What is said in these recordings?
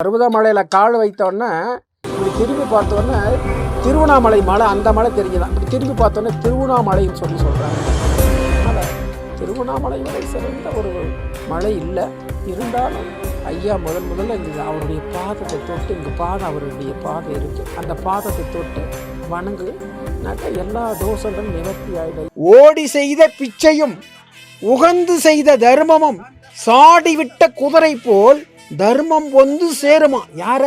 பருவதமலையில் கால் வைத்தோடனே இப்படி திரும்பி பார்த்தோன்னே திருவண்ணாமலை மலை அந்த மலை தெரிஞ்சுதான். இப்படி திரும்பி பார்த்தோன்னே திருவண்ணாமலைன்னு சொல்லி சொல்கிறாங்க மலை திருவண்ணாமலை விட சிறந்த ஒரு மலை இல்லை. இருந்தாலும் ஐயா முதல் முதல்ல இங்கே அவருடைய பாதத்தை தொட்டு இங்கே பாதம் அவருடைய பாதம் இருக்குது அந்த பாதத்தை தொட்டு வணங்கு. நக எல்லா தோஷங்களும் நிவர்த்தி ஆகிடும் ஓடி செய்த பிச்சையும் உகந்து செய்த தர்மமும் சாடிவிட்ட குதிரை போல் தர்மம் வந்து சேருமா? யார?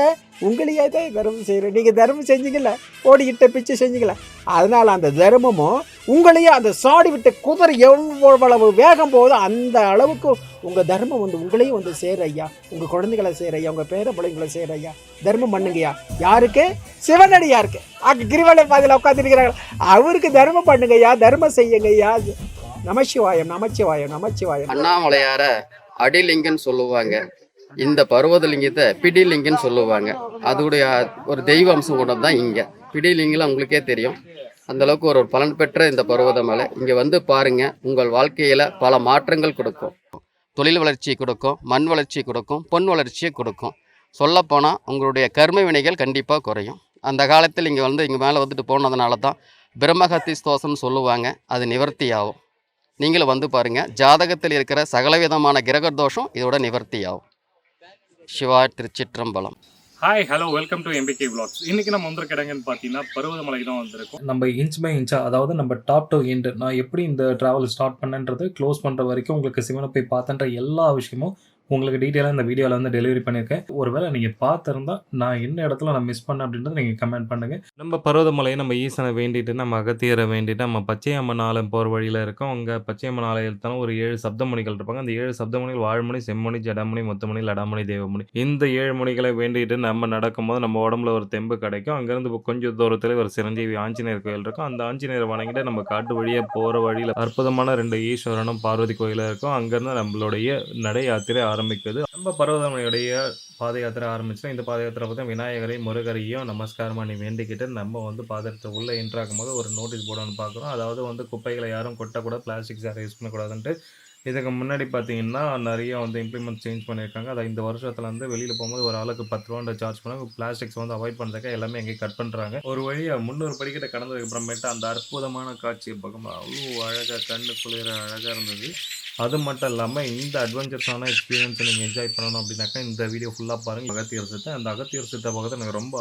உங்களையே தான் தர்மம் செய்கிறேன் நீங்கள் தர்மம் செஞ்சீங்கல்ல? ஓடிக்கிட்ட பிச்சை செஞ்சீங்கல்ல? அதனால் அந்த தர்மமும் உங்களையே அந்த சாடி விட்ட குதிரை எவ்வளவு வேகம் போகுதோ அந்த அளவுக்கு உங்கள் தர்மம் வந்து உங்களையும் வந்து சேர ஐயா. உங்கள் குழந்தைகளை சேர ஐயா. உங்கள் பேர பிள்ளைங்களை சேர ஐயா. தர்மம் பண்ணுங்கய்யா யாருக்கு? சிவனடியாருக்கு. அங்கே கிரிவலை பாதையில் உட்காந்துருக்கிறாங்க அவருக்கு தர்மம் பண்ணுங்கய்யா தர்மம் செய்யுங்கய்யா நமச்சிவாயம் நமச்சிவாயம் நமச்சிவாயம். அண்ணாமலையார அடிலிங்கன்னு சொல்லுவாங்க. இந்த பர்வதலிங்கத்தை பிடிலிங்கன்னு சொல்லுவாங்க. அதோடைய ஒரு தெய்வ அம்சம் கொண்டது தான் இங்கே. பிடிலிங்கலாம் உங்களுக்கே தெரியும். அந்த அளவுக்கு ஒரு பலன் பெற்ற இந்த பருவத மலை இங்கே வந்து பாருங்கள் உங்கள் வாழ்க்கையில் பல மாற்றங்கள் கொடுக்கும். தொழில் வளர்ச்சி கொடுக்கும் மண் வளர்ச்சி கொடுக்கும் பொன் வளர்ச்சியை கொடுக்கும். சொல்லப்போனால் உங்களுடைய கர்ம வினைகள் கண்டிப்பாக குறையும். அந்த காலத்தில் இங்கே வந்து இங்கே மேலே வந்துட்டு போனதுனால தான் பிரம்மஹத்தி ஸ்தோஷம்னு சொல்லுவாங்க அது நிவர்த்தி ஆகும் நீங்களும் வந்து பாருங்கள் ஜாதகத்தில் இருக்கிற சகலவிதமான கிரக தோஷம் இதோட நிவர்த்தி ஆகும் சிவா திருச்சிற்றம்பலம். Hi hello welcome to MBK vlogs. இன்னைக்கு நம்ம வந்திருக்க இடங்கன்னு பார்த்தீங்கன்னா பருவதமலை தான் வந்திருக்கோம். நம்ம இன்ச் பை இன்ச்சா அதாவது நம்ம டாப் டு எண்ட் நான் எப்படி இந்த ட்ராவல் ஸ்டார்ட் பண்ணேன்றது க்ளோஸ் பண்ணுற வரைக்கும் உங்களுக்கு சிவனை போய் பார்த்தன்ற எல்லா விஷயமும் உங்களுக்கு டீட்டெயிலாக இந்த வீடியோவில் வந்து டெலிவரி பண்ணியிருக்கேன். ஒருவேளை நீங்கள் பார்த்துருந்தா நான் என்ன இடத்துல நான் மிஸ் பண்ணேன் அப்படின்றத நீங்கள் கமெண்ட் பண்ணுங்கள் நம்ம பருவதமலையை நம்ம ஈசனை வேண்டிட்டு நம்ம அகத்தியரை வேண்டிட்டு நம்ம பச்சையம்மன் ஆலயம் போகிற வழியில் இருக்கோம். அங்கே பச்சையம்மன் ஆலயத்தான ஒரு ஏழு சப்தமணிகள் இருப்பாங்க. அந்த ஏழு சப்தமணிகள் வாழ்மணி செம்மணி ஜடமணி முத்தமணி லடாமணி தேவமணி. இந்த ஏழு மணிகளை வேண்டிட்டு நம்ம நடக்கும்போது நம்ம உடம்புல ஒரு தெம்பு கிடைக்கும். அங்கேருந்து இப்போ கொஞ்சம் தூரத்தில் ஒரு சிரஞ்சீவி ஆஞ்சநேயர் கோயில் இருக்கும். அந்த ஆஞ்சநேயரை வணங்கிட்டு நம்ம காட்டு வழியாக போகிற வழியில் அற்புதமான ரெண்டு ஈஸ்வரனும் பார்வதி கோயிலாக இருக்கும். அங்கேருந்து நம்மளுடைய நடை யாத்திரை ஆரம்பிக்குது. நம்ம பர்வதமலையுடைய பாத யாத்திரை ஆரம்பிச்சோம் இந்த பாத யாத்திரை பார்த்தா விநாயகரை முருகரையும் நமஸ்காரம் பண்ணி வேண்டிக்கிட்டு நம்ம வந்து பாதத்தை உள்ளே என்ட்ராகும் போது ஒரு நோட்டீஸ் போர்டு ஒன்று பார்க்குறோம். அதாவது வந்து குப்பைகளை யாரும் கொட்டக்கூடாது பிளாஸ்டிக்ஸ் சேர் யூஸ் பண்ணக்கூடாதுன்ட்டு இதுக்கு முன்னாடி பார்த்தீங்கன்னா நிறைய வந்து இம்ப்ளிமெண்ட் சேஞ்ச் பண்ணியிருக்காங்க. அதை இந்த வருஷத்துல வந்து வெளியில் போகும்போது ஒரு ஆளுக்கு பத்து ரூபா சார்ஜ் பண்ணாங்க. பிளாஸ்டிக்ஸ் வந்து அவாய்ட் பண்ணுறதுக்கு எல்லாமே எங்கேயும் கட் பண்ணுறாங்க ஒரு வழியாக முந்நூறு படிக்கட்டை கடந்ததுக்கு அப்புறமேட்டு அந்த அற்புதமான காட்சியை பார்க்கும்போது அவ்வளோ அழகாக கண்ணு குளிர அழகாக இருந்தது. அது மட்டும் இல்லாமல் இந்த அட்வென்ச்சர்ஸான எக்ஸ்பீரியன்ஸை நீங்கள் என்ஜாய் பண்ணணும் அப்படின்னாக்கா இந்த வீடியோ ஃபுல்லாக பாருங்கள் அகத்தியர் சித்தை. அந்த அகத்தியர் சித்தை பக்கத்தில் எனக்கு ரொம்ப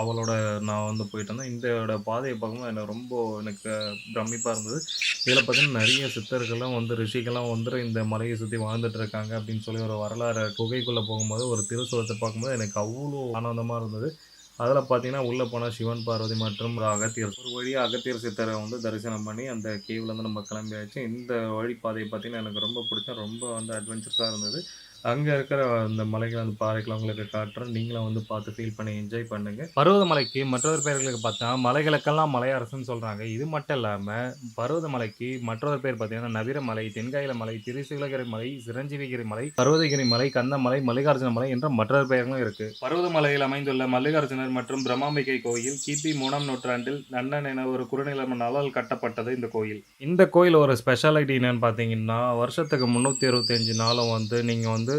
அவளோட நான் வந்து போயிட்டேன்னா இருந்தேன் இந்த பாதையை பார்க்கும்போது எனக்கு ரொம்ப எனக்கு பிரமிப்பாக இருந்தது. இதில் பார்த்தீங்கன்னா நிறைய சித்தர்கள்லாம் வந்து ரிஷிகள்லாம் வந்து இந்த மலையை சுற்றி வாழ்ந்துட்டு இருக்காங்க அப்படின்னு சொல்லி ஒரு வரலாறு குகைக்குள்ளே போகும்போது ஒரு திருசுரத்தை பார்க்கும்போது எனக்கு அவ்வளோ ஆனந்தமாக இருந்தது. அதில் பார்த்தீங்கன்னா உள்ளே போனால் சிவன் பார்வதி மற்றும் அகத்தியர். ஒரு வழியாக அகத்தியர் சித்தரை வந்து தரிசனம் பண்ணி அந்த கேவ்லேருந்து நம்ம கிளம்பியாச்சு. இந்த வழிப்பாதையை பார்த்தீங்கன்னா எனக்கு ரொம்ப பிடிச்சா ரொம்ப வந்து அட்வென்ச்சர்ஸாக இருந்தது. அங்கே இருக்கிற அந்த மலைகள் அந்த பாறைகளை உங்களுக்கு காட்டுறேன் நீங்களும் வந்து பார்த்து ஃபீல் பண்ணி என்ஜாய் பண்ணுங்க. பருவதமலைக்கு மற்றொரு பேர்களுக்கு பார்த்தா மலைகளுக்கெல்லாம் மலையரசுன்னு சொல்கிறாங்க இது மட்டும் இல்லாமல் பருவதமலைக்கு மற்றொரு பேர் பார்த்தீங்கன்னா நவீரமலை தென்காயில மலை திருசூலகிரி மலை சிரஞ்சீவிகிரி மலை பருவதகிரி மலை கந்தமலை மல்லிகார்ஜுன மலை என்ற மற்றொரு பெயர்களும் இருக்கு. பருவதமலையில் அமைந்துள்ள மல்லிகார்ஜுனர் மற்றும் பிரம்மாம்பிகை கோயில் கிபி மூணாம் நூற்றாண்டில் நன்னன் என ஒரு குறுநிலமனாலால் கட்டப்பட்டது இந்த கோயில். இந்த கோயில் ஒரு ஸ்பெஷாலிட்டி என்னன்னு பார்த்தீங்கன்னா வருஷத்துக்கு முந்நூற்றி அறுபத்தஞ்சு நாளும் வந்து நீங்கள் வந்து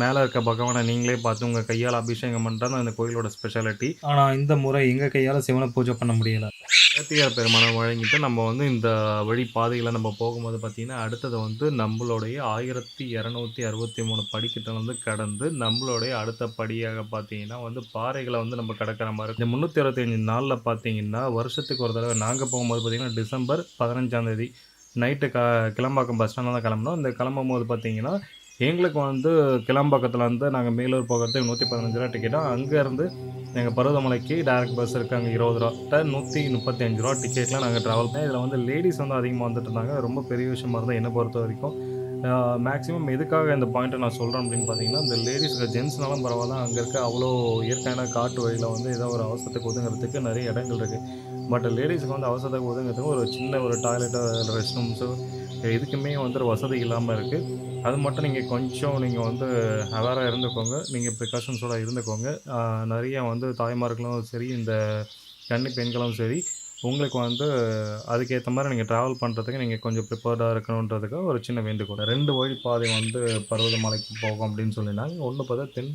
மேலே இருக்க பகவானை நீங்களே பார்த்து உங்கள் கையால் அபிஷேகம் பண்ணுறது அந்த கோயிலோட ஸ்பெஷாலிட்டி ஆனால் இந்த முறை எங்கள் கையால் சிவனை பூஜை பண்ண முடியல. ஏத்தியார் பெருமானம் வழங்கிட்டு நம்ம வந்து இந்த வழி பாதையில் நம்ம போகும்போது பார்த்தீங்கன்னா அடுத்தது வந்து நம்மளுடைய ஆயிரத்தி இரநூத்தி அறுபத்தி மூணு படிக்கட்டை வந்து கடந்து நம்மளுடைய அடுத்த படியாக பார்த்தீங்கன்னா வந்து பாறைகளை வந்து நம்ம கடக்கிற மாதிரி. இந்த முந்நூற்றி அறுபத்தஞ்சு நாளில் பார்த்தீங்கன்னா வருஷத்துக்கு ஒரு தடவை நாங்கள் போகும்போது பார்த்தீங்கன்னா டிசம்பர் பதினஞ்சாம் தேதி நைட்டு க கிளம்பாக்கம் பஸ் ஸ்டாண்டில் தான் கிளம்புனோம். இந்த கிளம்பும் போது பார்த்தீங்கன்னா எங்களுக்கு வந்து கிளம்பாக்கத்தில் வந்து நாங்கள் மேலூர் போகிறதுக்கு நூற்றி பதினஞ்சு ரூபா டிக்கெட்டாக அங்கேருந்து எங்கள் பருவதமலைக்கு டேரக்ட் பஸ் இருக்காங்க இருபது ரூபா நூற்றி முப்பத்தி அஞ்சு ரூபா டிக்கெட்லாம் நாங்கள் ட்ராவல் பண்ணி இதில் வந்து லேடிஸ் வந்து அதிகமாக வந்துட்டு இருந்தாங்க. ரொம்ப பெரிய விஷயமா இருந்தால் என்னை பொறுத்த வரைக்கும். மேக்ஸிமம் எதுக்காக இந்த பாயிண்ட்டை நான் சொல்கிறேன் அப்படின்னு பார்த்தீங்கன்னா இந்த லேடிஸ்க்கு ஜென்ஸ்னாலும் பரவாயில்ல அங்கே இருக்க அவ்வளோ இயற்கையான காட்டு வழியில் வந்து ஏதோ ஒரு அவசரத்துக்கு ஒதுங்கிறதுக்கு நிறைய இடங்கள் இருக்குது பட் லேடிஸுக்கு வந்து அவசரத்துக்கு ஒதுங்கிறதுக்கு ஒரு சின்ன ஒரு டாய்லெட்டோ ரெஸ்ட் ரூம்ஸோ இதுக்குமே வந்து ஒரு வசதி இல்லாமல் இருக்குது அது மட்டும் நீங்கள் கொஞ்சம் நீங்கள் வந்து அவேராக இருந்துக்கோங்க. நீங்கள் ப்ரிகாஷன்ஸோடு இருந்துக்கோங்க. நிறையா நிறைய வந்து தாய்மார்களும் சரி இந்த கன்னி பெண்களும் சரி உங்களுக்கு வந்து அதுக்கேற்ற மாதிரி நீங்கள் ட்ராவல் பண்ணுறதுக்கு நீங்கள் கொஞ்சம் ப்ரிப்பேர்டாக இருக்கணுன்றதுக்கு ஒரு சின்ன வேண்டுகோள். ரெண்டு வழி பாதை வந்து பர்வதமலைக்கு போகும் அப்படின்னு சொல்லினாங்க ஒன்று பார்த்தா தென்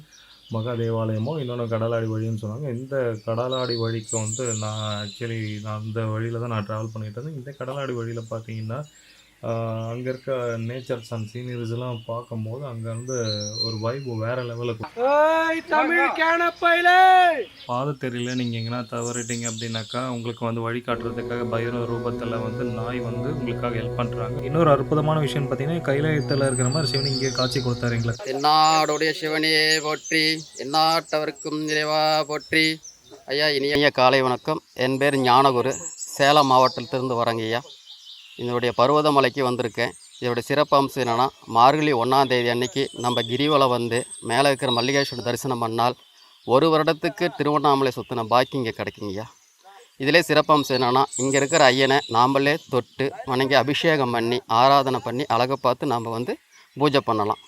மகா தேவாலயமோ இன்னொன்று கடலாடி வழின்னு சொன்னாங்க. இந்த கடலாடி வழிக்கு வந்து நான் ஆக்சுவலி நான் அந்த வழியில் தான் நான் ட்ராவல் பண்ணிகிட்டு இருந்தேன். இந்த கடலாடி வழியில் பார்த்தீங்கன்னா அங்கே இருக்க நேச்சர்ஸ் அண்ட் சீனரிஸ்லாம் பார்க்கும்போது அங்கேருந்து ஒரு வைப் வேறு லெவலுக்கு பாதத்தெரியில் நீங்கள் எங்கன்னா தவறிட்டீங்க அப்படின்னாக்கா உங்களுக்கு வந்து வழிகாட்டுறதுக்காக பைரவ ரூபத்தில் வந்து நாய் வந்து உங்களுக்காக ஹெல்ப் பண்ணுறாங்க இன்னொரு அற்புதமான விஷயம் பார்த்தீங்கன்னா கைலாயத்தில் இருக்கிற மாதிரி சிவன் இங்கே காட்சி கொடுத்தாருங்களே? தென்னாடுடைய சிவனே போற்றி எந்நாட்டவருக்கும் இறைவா போற்றி. ஐயா இனிய காலை வணக்கம். என் பேர் ஞானகுரு. சேலம் மாவட்டத்திலிருந்து வரேங்க ஐயா. இதனுடைய பருவதமலைக்கு வந்திருக்கேன். இதோடைய சிறப்பு அம்சம் என்னென்னா மார்கழி ஒன்றாம் தேதி அன்னைக்கு நம்ம கிரிவலம் வந்து மேலே இருக்கிற மல்லிகேஸ்வரர் தரிசனம் பண்ணால் ஒரு வருடத்துக்கு திருவண்ணாமலை சுற்றின பாக்கி இங்கே கிடைக்குங்கய்யா இதிலே சிறப்பம்சம் என்னென்னா இங்கே இருக்கிற ஐயனை நாம்மளே தொட்டு வணங்கி அபிஷேகம் பண்ணி ஆராதனை பண்ணி அழகை பார்த்து நாம் வந்து பூஜை பண்ணலாம்.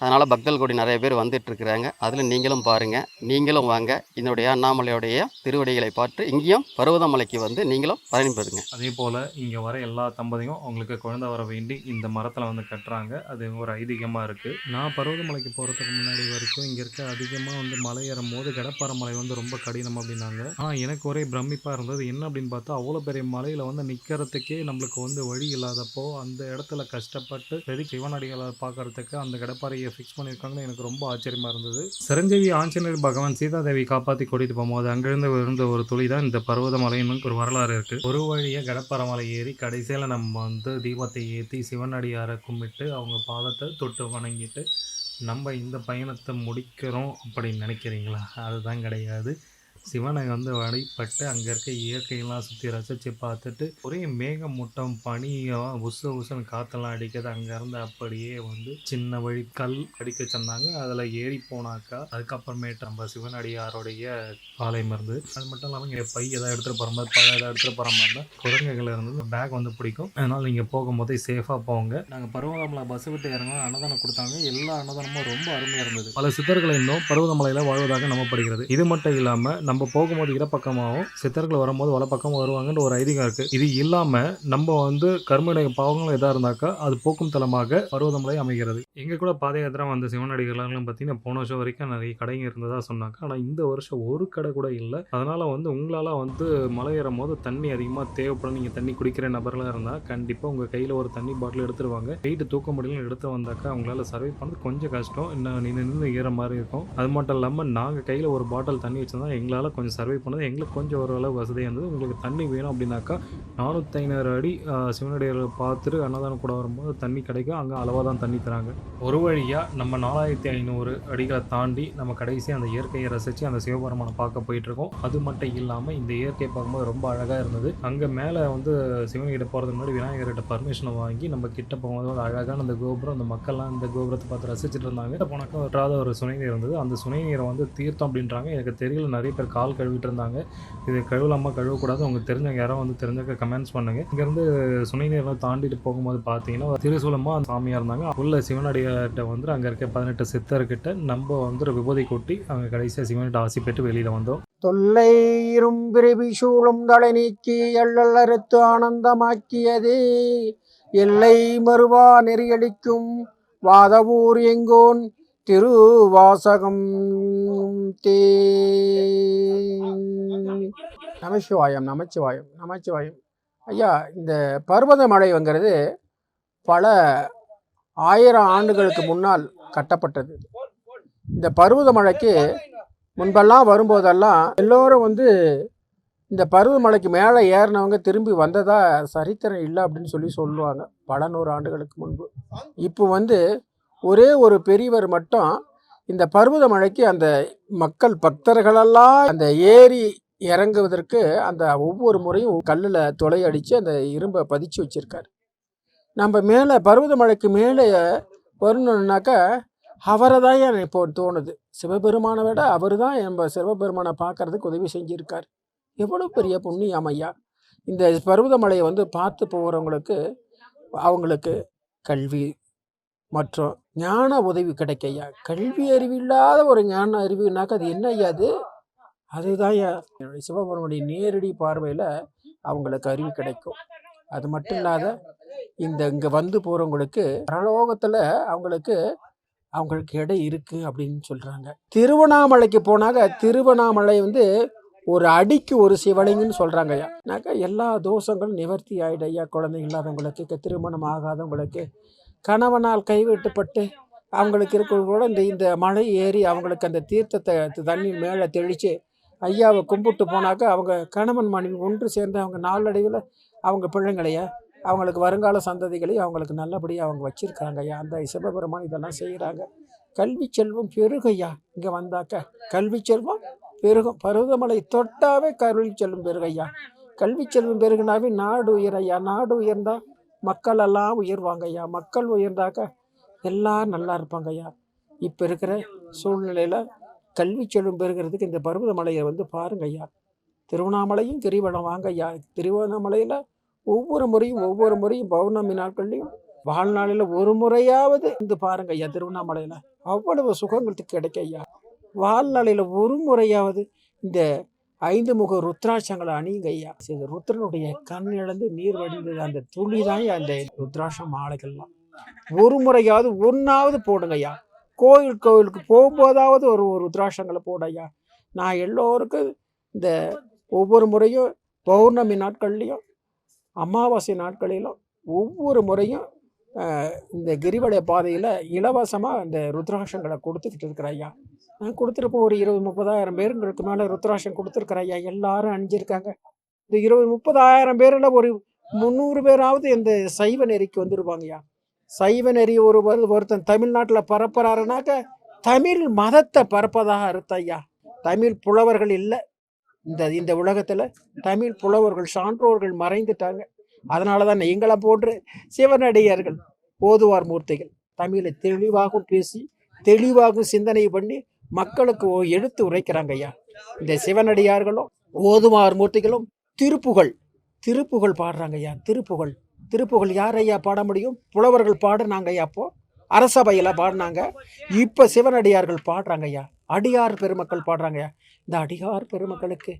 அதனால் பக்தல் கூடி நிறைய பேர் வந்துட்டுருக்குறாங்க. அதில் நீங்களும் பாருங்கள் நீங்களும் வாங்க. இதனுடைய அண்ணாமலையுடைய திருவடிகளை பார்த்து இங்கேயும் பருவதமலைக்கு வந்து நீங்களும் பயணிப்பதுங்க. அதே போல் இங்கே வர எல்லா தம்பதியும் அவங்களுக்கு குழந்தை வர வேண்டி இந்த மரத்தில் வந்து கட்டுறாங்க. அது ஒரு ஐதீகமாக இருக்குது நான் பருவதமலைக்கு போகிறதுக்கு முன்னாடி வரைக்கும் இங்கே இருக்க அதிகமாக வந்து மலை ஏறும் போது கடப்பாறை மலை வந்து ரொம்ப கடினம் அப்படின்னாங்க. ஆனால் எனக்கு ஒரே பிரமிப்பாக இருந்தது என்ன அப்படின்னு பார்த்தா அவ்வளோ பெரிய மலையில் வந்து நிற்கிறதுக்கே நம்மளுக்கு வந்து வழி இல்லாதப்போ அந்த இடத்துல கஷ்டப்பட்டு பெரிய சிவனடிகளை பார்க்கறதுக்கு அந்த கடப்பாறையை ஃபிக்ஸ் பண்ணியிருக்காங்கன்னு எனக்கு ரொம்ப ஆச்சரியமாக இருந்தது. சிரஞ்சீவி ஆஞ்சநேயர் பகவான் சீதாதேவி காப்பாற்றி கூட்டிகிட்டு போகும்போது அங்கேருந்து விழுந்த ஒரு துளி தான் இந்த பருவதமலைன்னு ஒரு வரலாறு இருக்குது ஒரு வழியாக கடப்பாறை மலை ஏறி கடைசியில் நம்ம வந்து தீபத்தை ஏற்றி சிவனடியாரை கும்பிட்டு அவங்க பாதத்தை தொட்டு வணங்கிட்டு நம்ம இந்த பயணத்தை முடிக்கிறோம் அப்படின்னு நினைக்கிறீங்களா? அதுதான் கிடையாது. சிவனை வந்து வழிபட்டு அங்கே இருக்க இயற்கையெல்லாம் சுற்றி ரசித்து பார்த்துட்டு ஒரே மேகமூட்டம் பனியாக உசு உசுன்னு காற்றெல்லாம் அடிக்கிறது அங்கேருந்து அப்படியே வந்து சின்ன வழி கல் அடிக்க சொன்னாங்க. அதில் ஏறி போனாக்கா அதுக்கப்புறமேட்டு நம்ம சிவனடியாருடைய ஆலயம் இருந்து அது மட்டும் இல்லாமல் இங்கே பை எதாவது எடுத்துகிட்டு போகிற மாதிரி பழம் எதாவது எடுத்துகிட்டு போகிற மாதிரி தான் குரங்குகள் இருந்து பேக் வந்து பிடிக்கும். அதனால் நீங்கள் போகும்போதே சேஃபாக போங்க. நாங்கள் பருவதமலை பஸ் விட்டு இறங்க அன்னதானம் கொடுத்தாங்க. எல்லா அன்னதானமும் ரொம்ப அருமையாக இருந்தது. பல சித்தர்கள் இன்னும் பருவதமலையில் வாழ்வதாக நம்பப்படுகிறது. இது மட்டும் இல்லாமல் நம்ம போகும்போது இடப்பக்கமாகவும் சித்தர்கள் வரும்போது வலப்பக்கமும் வருவாங்கன்ற ஒரு ஐதீகம் இருக்குது இது இல்லாமல் நம்ம வந்து கர்மடைய பாவங்களும் எதாக இருந்தாக்கா அது போக்கும் தலமாக பருவதமலை அமைகிறது. எங்கள் கூட பாத யாத்திரை வந்த சிவனடிகள்லாம் பார்த்தீங்கன்னா போன வருஷம் வரைக்கும் நிறைய கடைங்க இருந்ததாக சொன்னாங்க. ஆனால் இந்த வருஷம் ஒரு கடை கூட இல்லை. அதனால் வந்து உங்களால் வந்து மலை ஏறும் போது தண்ணி அதிகமாக தேவைப்படும். நீங்கள் தண்ணி குடிக்கிற நபர்களாக இருந்தால் கண்டிப்பாக உங்கள் கையில் ஒரு தண்ணி பாட்டில் எடுத்துருவாங்க. வெயிட் தூக்க முடியல எடுத்து வந்தாக்கா அவங்களால சர்வை பண்ணுறது கொஞ்சம் கஷ்டம். இன்னும் நின்று நின்று ஏற மாதிரி இருக்கும். அது மட்டும் இல்லாமல் நாங்கள் கையில் ஒரு பாட்டில் தண்ணி வச்சிருந்தா எங்களால் கொஞ்சம் சர்வை பண்ணது. எங்களுக்கு கொஞ்சம் ஓரளவு வசதியாக இருந்தது. உங்களுக்கு தண்ணி வேணும் அப்படின்னாக்கா நானூற்றி ஐநூறு அடி ஆஹ், பார்த்துட்டு அன்னதானம் கூட வரும்போது தண்ணி கிடைக்கும். அங்கே அளவாக தான் தண்ணி தராங்க. ஒரு வழியாக நம்ம நாலாயிரத்தி ஐநூறு அடிகளை தாண்டி நம்ம கடைசி அந்த இயற்கையை ரசித்து அந்த சிவபெருமானை பார்க்க போயிட்டுருக்கோம் அது மட்டும் இல்லாமல் இந்த இயற்கையை பார்க்கும்போது ரொம்ப அழகாக இருந்தது. அங்கே மேலே வந்து சிவன்கிட்ட போகிறதுக்கு முன்னாடி விநாயகர்கிட்ட பர்மிஷனை வாங்கி நம்ம கிட்ட போகும்போது ஒரு அழகான அந்த கோபுரம் அந்த மக்கள்லாம் இந்த கோபுரத்தை பார்த்து ரசிச்சுட்டு இருந்தாங்க. போனாக்கா வராத ஒரு சுனை நீர் இருந்தது. அந்த சுனை நீரை வந்து தீர்த்தம் அப்படின்றாங்க. எனக்கு தெரியல நிறைய பேர் கால் கழுவிட்டு இருந்தாங்க. இது கழுவலாமா கழுவக்கூடாது உங்களுக்கு தெரிஞ்சவங்க யாரோ வந்து தெரிஞ்சவங்க கமெண்ட்ஸ் பண்ணுங்க. இங்கேருந்து சுனைநீர்லாம் தாண்டிட்டு போகும்போது பார்த்தீங்கன்னா திருசூலமாக அந்த சாமியாக இருந்தாங்க. உள்ள சிவனடியார்கிட்ட வந்து அங்கே இருக்க பதினெட்டு சித்தர்கிட்ட நம்ம வந்து விபூதி கொட்டி அங்கே கடைசியாக சிவன்கிட்ட ஆசி பெற்று வெளியில் வந்தோம். தொல்லை பிறவி சூழும் தலை நீக்கி எள்ளல் அறுத்து ஆனந்தமாக்கியதே. எல்லை மறுவா நெறியடிக்கும் வாதவூர் எங்கோன் திருவாசகம் தே. நமச்சிவாயம் நமச்சிவாயம் நமச்சிவாயம். ஐயா இந்த பர்வதமலைங்கிறது பல ஆயிரம் ஆண்டுகளுக்கு முன்னால் கட்டப்பட்டது. இந்த பர்வதமலைக்கு முன்பெல்லாம் வரும்போதெல்லாம் எல்லோரும் வந்து இந்த பருவமலைக்கு மேலே ஏறினவங்க திரும்பி வந்ததா சரித்திரம் இல்லை அப்படின்னு சொல்லி சொல்லுவாங்க பல நூறு ஆண்டுகளுக்கு முன்பு. இப்போ வந்து ஒரே ஒரு பெரியவர் மட்டும் இந்த பர்வதமலைக்கு அந்த மக்கள் பக்தர்களெல்லாம் அந்த ஏரி இறங்குவதற்கு அந்த ஒவ்வொரு முறையும் கல்லில் தொலை அடித்து அந்த இரும்பை பதிச்சு வச்சிருக்காரு. நம்ம மேலே பர்வதமலைக்கு மேலே வரணுன்னாக்கா அவரை தான் எனக்கு இப்போ தோணுது. சிவபெருமானை விட அவர் தான் நம்ம சிவபெருமானை பார்க்கறதுக்கு உதவி செஞ்சுருக்கார். எவ்வளோ பெரிய புண்ணியம் ஐயா. இந்த பர்வதமலையை வந்து பார்த்து போகிறவங்களுக்கு அவங்களுக்கு கல்வி மற்றும் ஞான உதவி கிடைக்க ஐயா. கல்வி அறிவு இல்லாத ஒரு ஞான அறிவுனாக்கா அது என்ன ஐயா அது? அதுதான் ஐயா. என்னுடைய நேரடி பார்வையில் அவங்களுக்கு அறிவு கிடைக்கும். அது மட்டும் இல்லாத இந்த இங்கே வந்து போகிறவங்களுக்கு பரலோகத்தில் அவங்களுக்கு அவங்களுக்கு இடம் இருக்குது அப்படின்னு சொல்கிறாங்க திருவண்ணாமலைக்கு போனாக்க திருவண்ணாமலை வந்து ஒரு அடிக்கு ஒரு சிவலிங்கன்னு சொல்கிறாங்க ஐயா. எல்லா தோஷங்களும் நிவர்த்தி ஆயிடும் ஐயா. குழந்தை இல்லாதவங்களுக்கு திருமணம் ஆகாதவங்களுக்கு கணவனால் கைவிட்டுப்பட்டு அவங்களுக்கு இருக்கிறவங்களோட இந்த இந்த மலை ஏறி அவங்களுக்கு அந்த தீர்த்தத்தை தண்ணி மேலே தெளித்து ஐயாவை கும்பிட்டு போனாக்க அவங்க கணவன் மனைவி ஒன்று சேர்ந்து அவங்க நாளடைவில் அவங்க பிள்ளைங்களையே அவங்களுக்கு வருங்கால சந்ததிகளையும் அவங்களுக்கு நல்லபடியாக அவங்க வச்சுருக்காங்க ஐயா. அந்த சிவபெருமான் இதெல்லாம் செய்கிறாங்க. கல்வி செல்வம் பெருகையா இங்கே வந்தாக்க கல்வி செல்வம் பெருகும். பருவமலை தொட்டாவே கல்வி செல்வம் பெருகையா கல்வி செல்வம் பெருகுனாவே நாடு உயரையா நாடு உயர்ந்தால் மக்கள் எல்லாம் உயர்வாங்க ஐயா. மக்கள் உயர்ந்தாக்க எல்லாம் நல்லா இருப்பாங்க ஐயா. இப்போ இருக்கிற சூழ்நிலையில் கல்வி செல்வம் பெறுகிறதுக்கு இந்த பருவதமலையை வந்து பாருங்க ஐயா. திருவண்ணாமலையும் கிரிவலம் வாங்க ஐயா. திருவண்ணாமலையில் ஒவ்வொரு முறையும் ஒவ்வொரு முறையும் பௌர்ணமி நாட்கள்லையும் வாழ்நாளில் ஒரு முறையாவது வந்து பாருங்க ஐயா திருவண்ணாமலையில். அவ்வளவு சுகங்களுக்கு கிடைக்க ஐயா. வாழ்நாளில் ஒரு முறையாவது இந்த ஐந்து முக ருத்ராட்சங்களை அணியுங்க ஐயா. இந்த ருத்ரனுடைய கண் இழந்து நீர் வடிந்தது அந்த துளி தான் அந்த ருத்ராட்சம் மாலைகள்லாம். ஒரு முறையாவது ஒன்றாவது போடுங்க ஐயா. கோயில் கோயிலுக்கு போகும்போதாவது ஒரு ஒரு ருத்ராட்சங்களை போடு ஐயா. நான் எல்லோருக்கும் இந்த ஒவ்வொரு முறையும் பௌர்ணமி நாட்கள்லையும் அமாவாசை நாட்களிலும் ஒவ்வொரு முறையும் இந்த கிரிவலை பாதையில் இலவசமாக இந்த ருத்ராட்சங்களை கொடுத்துக்கிட்டு இருக்கிற ஐயா. கொடுத்துருப்போம் ஒரு இருபது முப்பதாயிரம் பேருங்களுக்கு மேலே ருத்ராட்சம் கொடுத்துருக்குற ஐயா எல்லாரும் அணிஞ்சிருக்காங்க. இந்த இருபது முப்பதாயிரம் பேரில் ஒரு முந்நூறு பேராவது இந்த சைவ நெறிக்கு வந்துருவாங்கய்யா சைவ நெறி ஒரு ஒரு- ஒருத்தன் தமிழ்நாட்டில் பரப்புறாருனாக்க தமிழ் மதத்தை பரப்பதாக அர்த்தம் ஐயா. தமிழ் புலவர்கள் இல்லை. இந்த இந்த உலகத்தில் தமிழ் புலவர்கள் சான்றோர்கள் மறைந்துட்டாங்க. அதனால தான் எங்களை போன்று சிவனடியார்கள் ஓதுவார் மூர்த்திகள் தமிழை தெளிவாகவும் பேசி தெளிவாகவும் சிந்தனை பண்ணி மக்களுக்கு ஓ- எடுத்து உரைக்கிறாங்க ஐயா. இந்த சிவனடியார்களும் ஓதுமார் மூர்த்திகளும் திருப்புகழ் திருப்புகழ் பாடுறாங்க ஐயா திருப்புகழ் திருப்புகழ் யார் ஐயா பாட முடியும்? புலவர்கள் பாடுனாங்க ஐயா அப்போ. அரசபையில் பாடினாங்க. இப்போ சிவனடியார்கள் பாடுறாங்க ஐயா. அடியார் பெருமக்கள் பாடுறாங்க ஐயா. இந்த அடியார் பெருமக்களுக்கு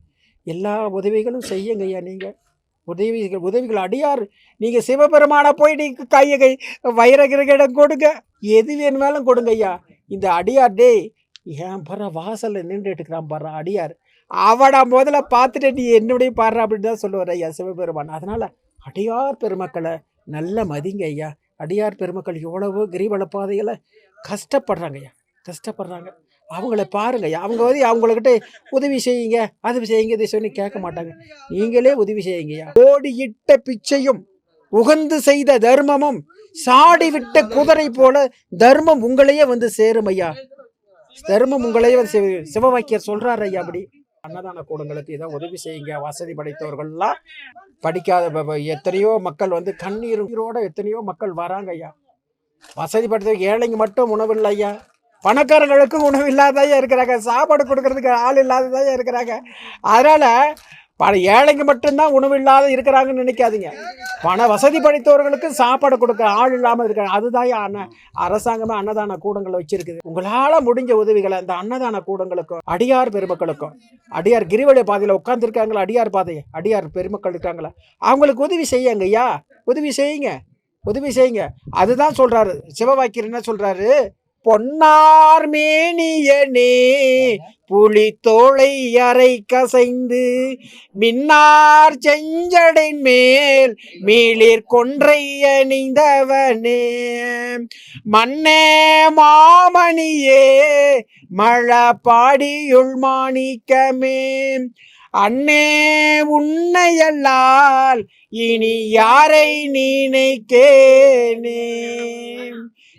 எல்லா உதவிகளும் செய்யுங்க ஐயா நீங்கள் உதவிகள் உதவிகள் அடியார். நீங்கள் சிவபெருமானை போய் நீங்கள் கையை கை வைரகிரகிடம் கொடுங்க. எது வேணுமாலும் கொடுங்க ஐயா. இந்த அடியார் டேய் ஏன் பாரு வாசலில் நின்றுட்டு இருக்கிறான் பாரு அடியார். அவனை முதல்ல பார்த்துட்டு நீ என்னுடைய பாடுற அப்படின்னு தான் சொல்லுவார் ஐயா சிவபெருமான். அதனால் அடியார் பெருமக்களை நல்ல மதிங்க ஐயா. அடியார் பெருமக்கள் எவ்வளவோ கிரிவல பாதையில் கஷ்டப்படுறாங்க ஐயா. கஷ்டப்படுறாங்க. அவங்கள பாருங்க ஐயா. அவங்க வந்து அவங்கக்கிட்ட உதவி செய்யுங்க அது செய்யுங்க இதை சொல்லி கேட்க மாட்டாங்க. நீங்களே உதவி செய்யுங்க ஐயா. பிச்சையும் உகந்து செய்த தர்மமும் சாடி விட்ட குதிரை போல தர்மம் உங்களையே வந்து சேரும் ஐயா. தர்மம் உங்களையே வந்து சிவ- சிவவாக்கியர் சொல்றாரு ஐயா அப்படி. அன்னதான கூடங்களுக்கு இதை உதவி செய்யுங்க. வசதி படைத்தவர்கள்லாம் படிக்காத எத்தனையோ மக்கள் வந்து கண்ணீரோட எத்தனையோ மக்கள் வராங்க ஐயா. வசதி படைத்தவங்க ஏழைங்க மட்டும் உணவில்லை ஐயா. பணக்காரங்களுக்கும் உணவு இல்லாததையா இருக்கிறாங்க. சாப்பாடு கொடுக்கறதுக்கு ஆள் இல்லாததையா இருக்கிறாங்க. அதனால பல ஏழைங்க மட்டும்தான் உணவு இல்லாத இருக்கிறாங்கன்னு நினைக்காதீங்க. பண வசதி படைத்தவர்களுக்கு சாப்பாடு கொடுக்க ஆள் இல்லாமல் இருக்காங்க அதுதான் அன்ன அரசாங்கமே அன்னதான கூடங்களை வச்சிருக்குது. உங்களால் முடிஞ்ச உதவிகளை அந்த அன்னதான கூடங்களுக்கும் அடியார் பெருமக்களுக்கும் அடியார் கிரிவலை பாதையில் உட்காந்துருக்காங்களா அடியார் பாதை அடியார் பெருமக்கள் இருக்காங்களா அவங்களுக்கு உதவி செய்யுங்க ஐயா. உதவி செய்யுங்க. உதவி செய்யுங்க. அதுதான் சொல்கிறாரு சிவவாக்கியர் என்ன சொல்கிறாரு பொன்னார் மேனியனே புலி தோளை அரை கசைந்து மின்னார் செஞ்சடைன் மேல் மீளிர் கொன்றை அணிந்தவனே. மன்னே மாமணியே மழ பாடியுள் மாணிக்கமே. அன்னே உன்னையல்லால் இனி யாரை நினைக்கேனே.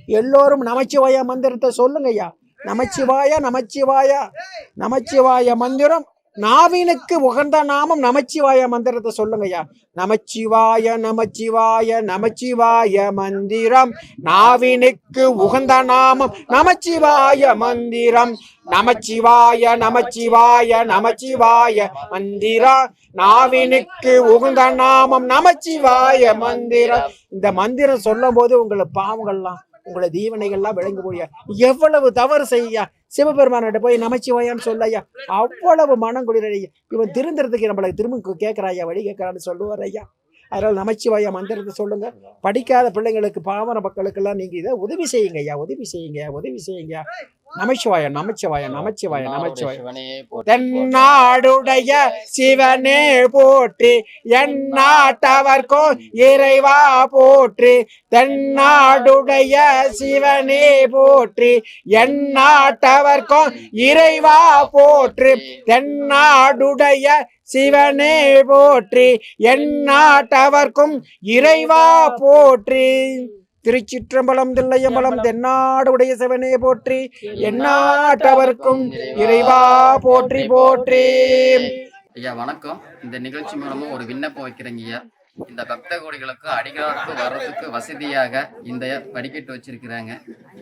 எல்லோரும் நமச்சிவாய மந்திரத்தை சொல்லுங்க ஐயா நமச்சிவாய நமச்சிவாய நமச்சிவாய மந்திரம். நாவினுக்கு உகந்த நாமம் நமச்சிவாய மந்திரத்தை சொல்லுங்க ஐயா நமச்சிவாய நமச்சிவாய நமச்சிவாய மந்திரம். நாவினுக்கு உகந்த நாமம் நமச்சிவாய மந்திரம். நமச்சிவாய நமச்சிவாய நமச்சிவாய மந்திரம் நாவினுக்கு உகந்த நாமம் நமச்சிவாய மந்திரம். இந்த மந்திரம் சொல்லும் போது உங்களை பாவங்கள்லாம் உங்களை தீவனைகள்லாம் விளங்க போய்யா எவ்வளவு தவறு செய்யா? சிவபெருமானிட்ட போய் நமச்சிவாயான்னு சொல்லையா அவ்வளவு மனம் குளிரையா இவன் திருந்துறதுக்கு நம்மளை திரும்ப கேட்குறாயா வழி கேட்குறான்னு சொல்லுவார் ஐயா. அதனால் நமச்சிவாய மந்திரத்தை சொல்லுங்க. படிக்காத பிள்ளைங்களுக்கு பாவன மக்களுக்கெல்லாம் நீங்க இதை உதவி செய்யுங்க ஐயா உதவி செய்யுங்க உதவி செய்யுங்க. நமச்சிவாய நமச்சிவாய நமச்சிவாய நமச்சிவாய தென்னாடுடைய சிவனே போற்றி எந்நாட்டவர்க்கும் இறைவா போற்றி தென்னாடுடைய சிவனே போற்றி எந்நாட்டவர்க்கும் இறைவா போற்றி தென்னாடுடைய சிவனே போற்றி எந்நாட்டவர்க்கும் இறைவா போற்றி திருச்சிற்றம்பலம். தில்லையம்பலம் தென்னாடுடைய சிவனே போற்றி எந்நாட்டவர்க்கும் இறைவா போற்றி போற்றி. ஐயா வணக்கம். இந்த நிகழ்ச்சி மூலமா ஒரு விண்ணப்பம் வைக்கிறேங்க ஐயா. இந்த பக்த கோடிகளுக்கு அடிகாரத்துக்கு வர்றதுக்கு வசதியாக இந்த படிக்கட்டு வச்சிருக்கிறாங்க.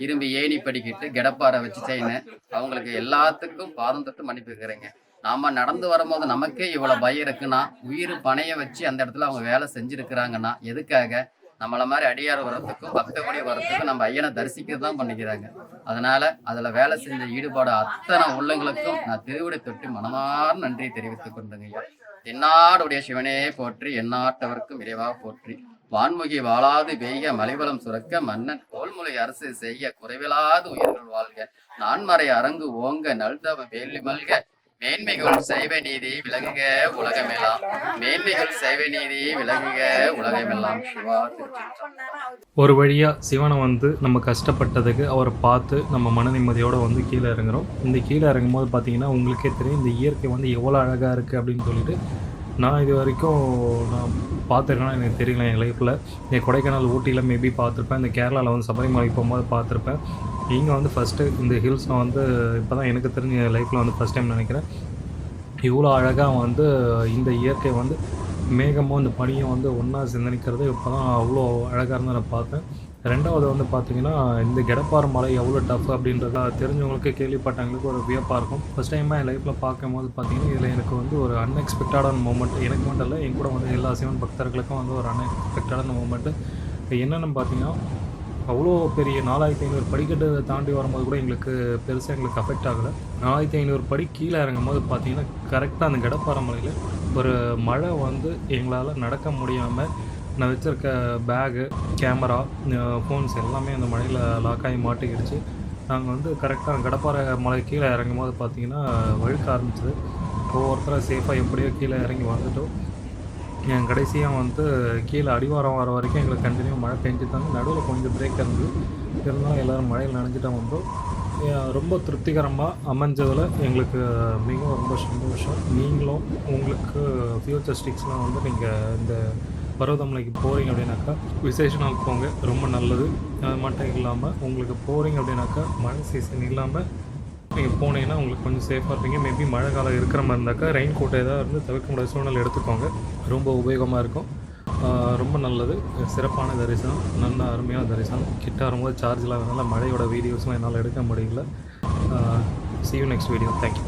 இரும்பு ஏணி படிக்கட்டு கெடப்பாறை வச்சு செயின் அவங்களுக்கு எல்லாத்துக்கும் பாதம் தொட்டு மன்னிப்பு இருக்கிறேங்க நாம நடந்து வரும்போது நமக்கே இவ்வளவு பயம் இருக்குன்னா உயிர் பணைய வச்சு அந்த இடத்துல அவங்க வேலை செஞ்சிருக்கிறாங்கன்னா எதுக்காக? நம்மள மாதிரி அடியார் வரத்துக்கும் பக்தகுடி வரத்துக்கும் நம்ம ஐயனை தரிசிக்கிறது தான் பண்ணிக்கிறாங்க. அதனால அதுல வேலை செஞ்ச ஈடுபாடு அத்தனை உள்ளங்களுக்கும் நான் திருவிடை தொட்டு மனமார் நன்றி தெரிவித்துக் கொண்டேங்க ஐயா. தென்னாடுடைய சிவனே போற்றி எந்நாட்டவர்க்கும் விரைவாக போற்றி. வான்முகி வாழாது பெய்ய மலைவளம் சுரக்க மன்னன் கோல்முலை அரசு செய்ய குறைவிலாது உயிர்கள் வாழ்க. நான்மறை அரங்கு ஓங்க நல்தவ வேலி மல்க. மேன்மைகள் சைவ நீதி விலகுக உலகமெல்லாம். மேன்மைகள் சைவ நீதி விலகுக உலகமெல்லாம். ஒரு வழியாக சிவனை வந்து நம்ம கஷ்டப்பட்டதுக்கு அவரை பார்த்து நம்ம மன நிம்மதியோடு வந்து கீழே இறங்குறோம். இந்த கீழே இறங்கும்போது பார்த்தீங்கன்னா உங்களுக்கே தெரியும் இந்த இயற்கை வந்து எவ்வளோ அழகாக இருக்குது அப்படின்னு சொல்லிட்டு நான் இது வரைக்கும் நான் பார்த்துருக்கேன்னா எனக்கு தெரியல என் லைஃப்பில் என் கொடைக்கானல் ஊட்டியில் மேபி பார்த்துருப்பேன். இந்த கேரளாவில் வந்து சபரிமலை போகும்போது பார்த்துருப்பேன். இங்கே வந்து ஃபஸ்ட்டு இந்த ஹில்ஸை வந்து இப்போ தான் எனக்கு தெரிஞ்ச என் லைஃப்பில் வந்து ஃபஸ்ட் டைம் நினைக்கிறேன். இவ்வளோ அழகாக வந்து இந்த இயற்கை வந்து மேகமும் இந்த பனியும் வந்து ஒன்றா சிந்தனிக்கிறது இப்போ தான் அவ்வளோ அழகாக இருந்து நான் பார்த்தேன் ரெண்டாவது வந்து பார்த்தீங்கன்னா இந்த கெடப்பார் மலை எவ்வளோ டஃப் அப்படின்றத தெரிஞ்சவங்களுக்கு கேள்விப்பட்டவங்களுக்கு ஒரு வியப்பாக இருக்கும். ஃபஸ்ட் டைமாக என் லைஃப்பில் பார்க்கும்போது பார்த்தீங்கன்னா இதில் எனக்கு வந்து ஒரு அன்எக்ஸ்பெக்டடான மூமெண்ட் எனக்கு மட்டும் இல்லை என் கூட வந்து எல்லா சிவன் பக்தர்களுக்கும் வந்து ஒரு அன்எக்ஸ்பெக்டடான மூமெண்ட்டு என்னென்னு பார்த்தீங்கன்னா அவ்வளோ பெரிய நாலாயிரத்தி ஐநூறு படிக்கட்டு தாண்டி வரும்போது கூட எங்களுக்கு பெருசாக எங்களுக்கு அஃபெக்ட் ஆகலை. நாலாயிரத்தி ஐநூறு படி கீழே இறங்கும் போது பார்த்தீங்கன்னா கரெக்டாக அந்த கடப்பாறை மலையில் ஒரு மழை வந்து எங்களால் நடக்க முடியாமல் நான் வச்சுருக்க பேகு கேமரா ஃபோன்ஸ் எல்லாமே அந்த மழையில் லாக் ஆகி மாட்டிக்கிடுச்சு. நாங்கள் வந்து கரெக்டாக கடப்பாறை மலை கீழே இறங்கும் போது பார்த்தீங்கன்னா வழுக்க ஆரம்பிச்சது. ஒவ்வொருத்தராக சேஃபாக எப்படியோ கீழே இறங்கி வந்துட்டோம். என் கடைசியாக வந்து கீழே அடிவாரம் வர வரைக்கும் எங்களுக்கு கண்டினியூ மழை பெஞ்சு தாங்க நடுவில் கொஞ்சம் பிரேக் இருந்தது. இருந்தாலும் எல்லோரும் மழையில் நனைஞ்சிட்டு வந்தோம். ரொம்ப திருப்திகரமாக அமைஞ்சதில் எங்களுக்கு மிகவும் ரொம்ப சந்தோஷம். நீங்களும் உங்களுக்கு ஃபியூச்சர் ஸ்டிக்ஸ்லாம் வந்து நீங்கள் இந்த பர்வதமலைக்கு போகிறீங்க அப்படின்னாக்கா விசேஷ நாள் போங்க. ரொம்ப நல்லது. அது மட்டும் இல்லாமல் உங்களுக்கு போகிறீங்க அப்படின்னாக்கா மழை சீசன் இல்லாமல் நீங்கள் போனீங்கன்னா உங்களுக்கு கொஞ்சம் சேஃபாக இருப்பீங்க. மேபி மழை காலம் இருக்கிற மாதிரி இருந்தாக்கா ரெயின் கோட் ஏதாவது இருந்து தவிர்க்க முடியாத சூழ்நிலை எடுத்துக்கோங்க. ரொம்ப உபயோகமாக இருக்கும். ரொம்ப நல்லது. சிறப்பான தரிசனம் நல்ல அருமையான தரிசனம். கிட்ட வரும்போது சார்ஜ் இல்லாததுனால மழையோட வீடியோஸ்லாம் என்னால் எடுக்க முடியல. See you next video thank you